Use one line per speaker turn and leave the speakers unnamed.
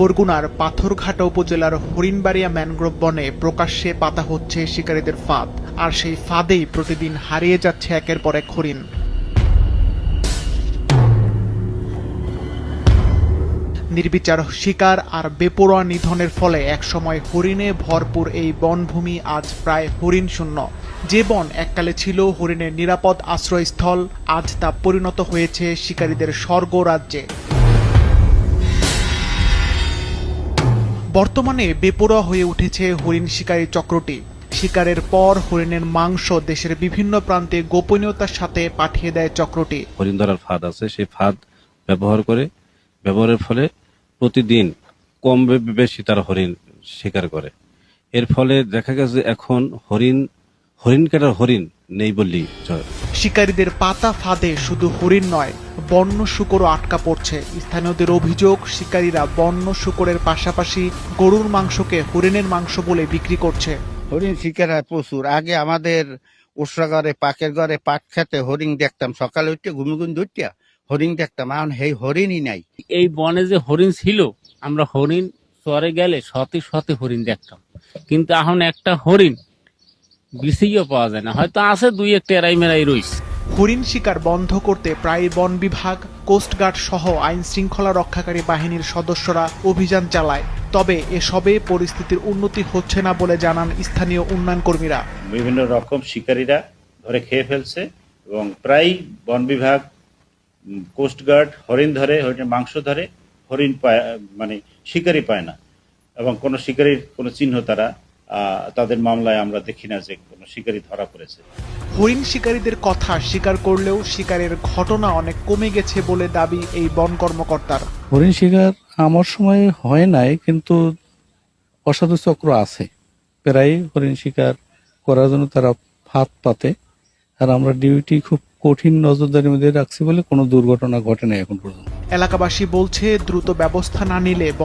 বরগুনার পাথরঘাটা উপজেলার হরিণবাড়িয়া ম্যানগ্রোভ বনে প্রকাশ্যে পাতা হচ্ছে শিকারীদের ফাঁদ, আর সেই ফাঁদেই প্রতিদিন হারিয়ে যাচ্ছে একের পর এক হরিণ। নির্বিচার শিকার আর বেপরোয়া নিধনের ফলে একসময় হরিণে ভরপুর এই বনভূমি আজ প্রায় হরিণ শূন্য যে বন এককালে ছিল হরিণের নিরাপদ আশ্রয়স্থল, আজ তা পরিণত হয়েছে শিকারীদের স্বর্গ রাজ্যে। বর্তমানে বেপরোয়া হয়ে উঠেছে হরিণ শিকারী চক্রটি। শিকারের পর হরিণের মাংস দেশের বিভিন্ন প্রান্তে গোপনীয়তার সাথে পাঠিয়ে দেয় চক্রটি।
হরিণ ধরার ফাঁদ আছে, সেই ফাঁদ ব্যবহার করে, ব্যবহারের ফলে প্রতিদিন কম বেশি তারা হরিণ শিকার করে। এর ফলে দেখা গেছে এখন হরিণ হরিণ কাটার হরিণ নেই বললি
শিকারীদের পাতা ফাঁদে শুধু হরিণ নয় বন্য শুকরও আটকা পড়ছে। স্থানীয়দের অভিযোগ শিকারীরা বন্য শুকরের পাশাপাশি গরুর মাংসকে হরিণের মাংস বলে বিক্রি করছে।
হরিণ শিকার হয় প্রচুর। আগে আমাদের ঘরে পাকের ঘরে পাট খেতে হরিণ দেখতাম। সকালে উঠতে ঘুমিগুন ধরতিয়া হরিণ দেখতাম। এখন সেই হরিণই নাই।
এই বনে যে হরিণ ছিল আমরা হরিণ চরে গেলে শতে শতে হরিণ দেখতাম। কিন্তু এখন একটা হরিণ বিসিও পাওয়া যায় না। হয়তো আছে দুই একটা এরাই মেরাই রইছে।
হরিণ শিকার বন্ধ করতে প্রায় বন বিভাগ কোস্টগার্ড সহ আইন শৃঙ্খলা রক্ষাকারী বাহিনীর সদস্যরা অভিযান চালায়। তবে এসবে পরিস্থিতির উন্নতি হচ্ছে না বলে জানান স্থানীয় উন্নয়ন কর্মীরা
বিভিন্ন রকম শিকারীরা ধরে খেয়ে ফেলছে এবং প্রায় বন বিভাগ কোস্টগার্ড হরিণ ধরে হরিণের মাংস ধরে হরিণ পায় মানে শিকারি পায় না। এবং কোনো শিকারীর কোনো চিহ্ন তারা তাদের মামলায় আমরা দেখি না যে কোনো শিকারী ধরা পড়েছে।
হরিণ শিকারীদের কথা স্বীকার করলেও শিকারের ঘটনা অনেক কমে গেছে বলে দাবি এই বন কর্মকর্তার।
হরিণ শিকার আমার সময় হয় নাই কিন্তু অসাধু চক্র আছে। প্রায় হরিণ শিকার করার জন্য তারা ফাঁদ পাতে। আর আমরা ডিউটি খুব কঠিন নজরদারির মধ্যে রাখছি বলে কোনো দুর্ঘটনা ঘটে নাই এখন পর্যন্ত।
এলাকাবাসী বলছে দ্রুত ব্যবস্থা না নিলে